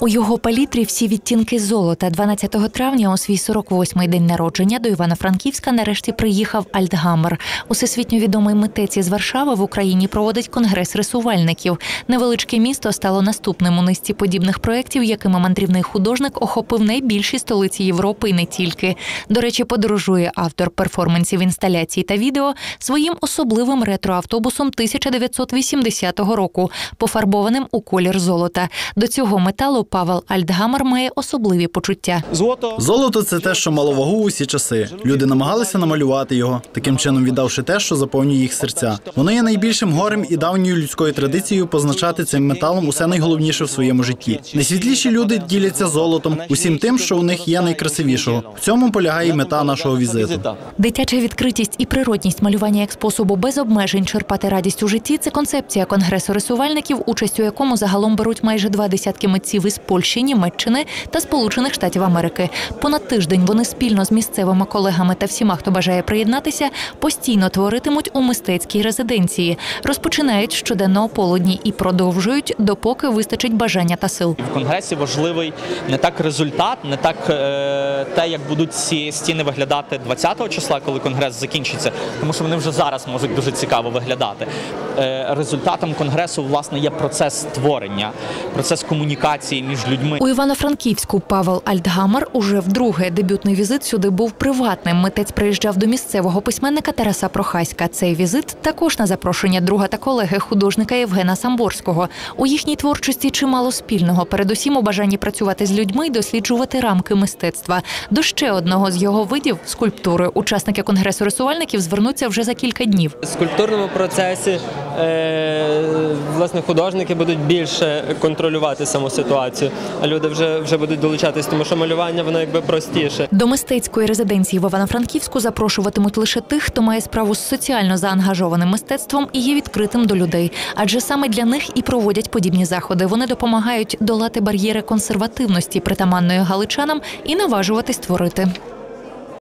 У його палітрі всі відтінки золота. 12 травня, у свій 48-й день народження, до Івано-Франківська нарешті приїхав Альтгамер. Усесвітньо відомий митець із Варшави в Україні проводить конгрес рисувальників. Невеличке місто стало наступним у низці подібних проєктів, якими мандрівний художник охопив найбільші столиці Європи і не тільки. До речі, подорожує автор перформансів інсталяцій та відео своїм особливим ретроавтобусом 1980 року, пофарбованим у колір золота. До цього металу Павел Альтгамер має особливі почуття. Злото Золото це те, що мало вагу усі часи. Люди намагалися намалювати його, таким чином віддавши те, що заповнює їх серця. Воно є найбільшим горем і давньою людською традицією позначати цим металом усе найголовніше в своєму житті. Найсвітліші люди діляться золотом, усім тим, що у них є найкрасивішого. В цьому полягає мета нашого візиту. Дитяча відкритість і природність малювання як способу без обмежень черпати радість у житті це концепція конгресу рисувальників, участь у якому загалом беруть майже два десятки митців із Польщі, Німеччини та Сполучених Штатів Америки. Понад тиждень вони спільно з місцевими колегами та всіма, хто бажає приєднатися, постійно творитимуть у мистецькій резиденції. Розпочинають щоденно о полудні і продовжують, допоки вистачить бажання та сил. в конгресі важливий не так результат, не так е, те, як будуть ці стіни виглядати 20-го числа, коли конгрес закінчиться, тому що вони вже зараз можуть дуже цікаво виглядати. Е, результатом конгресу власне є процес створення, процес комунікації між людьми. У Івано-Франківську Павел Альтгамер уже вдруге дебютний візит сюди був приватним. Митець приїжджав до місцевого письменника Тараса Прохаська. Цей візит також на запрошення друга та колеги художника Євгена Самборського. У їхній творчості чимало спільного, передусім у бажанні працювати з людьми і досліджувати рамки мистецтва. До ще одного з його видів скульптури учасники конгресу рисувальників звернуться вже за кілька днів. В скульптурному процесі власне художники будуть більше контролювати саму ситуацію, а люди вже, вже будуть долучатись, тому що малювання воно якби простіше. До мистецької резиденції в Івано-Франківську запрошуватимуть лише тих, хто має справу з соціально заангажованим мистецтвом і є відкритим до людей. Адже саме для них і проводять подібні заходи. Вони допомагають долати бар'єри консервативності, притаманної галичанам, і наважуватись творити.